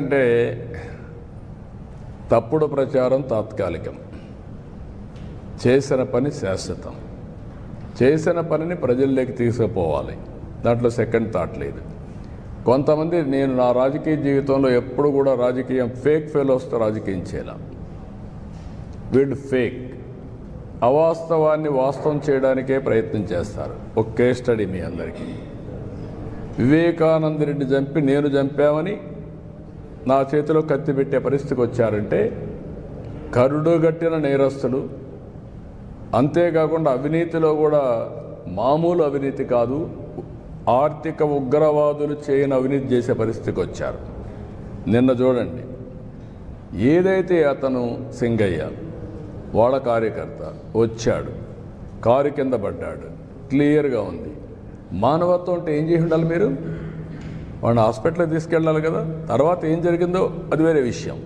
అంటే తప్పుడు ప్రచారం తాత్కాలికం. చేసిన పని శాశ్వతం. చేసిన పనిని ప్రజల్లోకి తీసుకుపోవాలి. దాంట్లో సెకండ్ థాట్ లేదు. కొంతమంది నేను నా రాజకీయ జీవితంలో ఎప్పుడు కూడా రాజకీయం ఫేక్ ఫెలోస్తో రాజకీయం చేయాల. వీళ్ళు ఫేక్ అవాస్తవాన్ని వాస్తవం చేయడానికే ప్రయత్నం చేస్తారు. ఒక కేస్ స్టడీ మీ అందరికీ. వివేకానంద రెడ్డి చంపి నేను చంపామని నా చేతిలో కత్తి పెట్టే పరిస్థితికి వచ్చారంటే కరుడుగట్టిన నేరస్తుడు అంతేకాకుండా అవినీతిలో కూడా మామూలు అవినీతి కాదు ఆర్థిక ఉగ్రవాదులు చేయని అవినీతి చేసే పరిస్థితికి వచ్చారు. నిన్న చూడండి ఏదైతే అతను సింగయ్య వాళ్ళ కార్యకర్త వచ్చాడు కారు కింద పడ్డాడు క్లియర్గా ఉంది. మానవత్వం అంటే ఏం చేసి ఉండాలి మీరు? వాడిని హాస్పిటల్కి తీసుకెళ్ళాలి కదా తర్వాత ఏం జరిగిందో అది వేరే విషయం.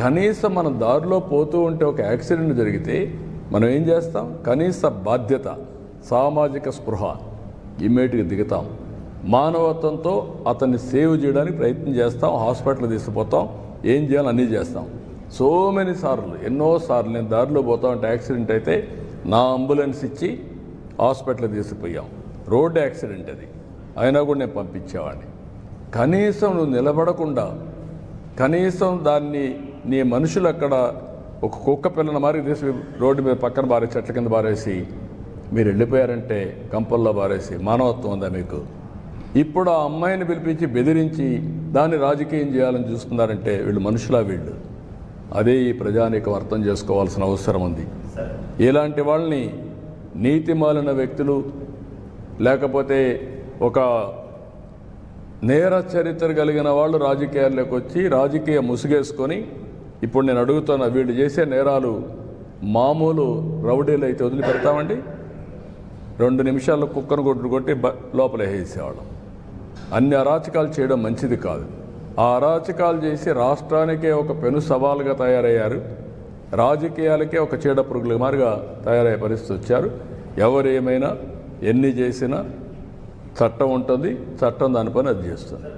కనీసం మనం దారిలో పోతూ ఉంటే ఒక యాక్సిడెంట్ జరిగితే మనం ఏం చేస్తాం? కనీస బాధ్యత సామాజిక స్పృహ ఇమ్మీడియట్గా దిగుతాం. మానవత్వంతో అతన్ని సేవ్ చేయడానికి ప్రయత్నం చేస్తాం హాస్పిటల్ తీసుకుపోతాం ఏం చేయాలో అన్నీ చేస్తాం. సో మెనీ సార్లు ఎన్నో సార్లు నేను దారిలో పోతా ఉంటే యాక్సిడెంట్ అయితే నా అంబులెన్స్ ఇచ్చి హాస్పిటల్ తీసుకుపోయాం. రోడ్డు యాక్సిడెంట్ అది. అయినా కూడా నేను పంపించేవాడిని. కనీసం నువ్వు నిలబడకుండా కనీసం దాన్ని నీ మనుషులు అక్కడ ఒక కుక్క పిల్లని మారి తీసి రోడ్డు మీద పక్కన బారే చెట్ల కింద బారేసి మీరు వెళ్ళిపోయారంటే కంపల్లో బారేసి మానవత్వం ఉందా మీకు? ఇప్పుడు ఆ అమ్మాయిని పిలిపించి బెదిరించి దాన్ని రాజకీయం చేయాలని చూస్తున్నారంటే వీళ్ళు మనుషులా వీళ్ళు. అదే ఈ ప్రజానీకం అర్థం చేసుకోవాల్సిన అవసరం ఉంది. ఇలాంటి వాళ్ళని నీతిమాలిన వ్యక్తులు లేకపోతే ఒక నేర చరిత్ర కలిగిన వాళ్ళు రాజకీయాల్లోకి వచ్చి రాజకీయ ముసుగేసుకొని ఇప్పుడు నేను అడుగుతున్న వీళ్ళు చేసే నేరాలు మామూలు రౌడీలు అయితే వదిలిపెడతామండి. రెండు నిమిషాల్లో కుక్కను కొట్టు కొట్టి బ లోపల వేసేవాళ్ళం అన్ని అరాచకాలు చేయడం మంచిది కాదు. ఆ అరాచకాలు చేసి రాష్ట్రానికే ఒక పెను సవాలుగా తయారయ్యారు. రాజకీయాలకే ఒక చీడ పురుగుల మారిగా తయారయ్యే పరిస్థితి వచ్చారు. ఎవరు ఏమైనా ఎన్ని చేసినా చట్టం ఉంటుంది చట్టం దానిపైన అది చేస్తుంది.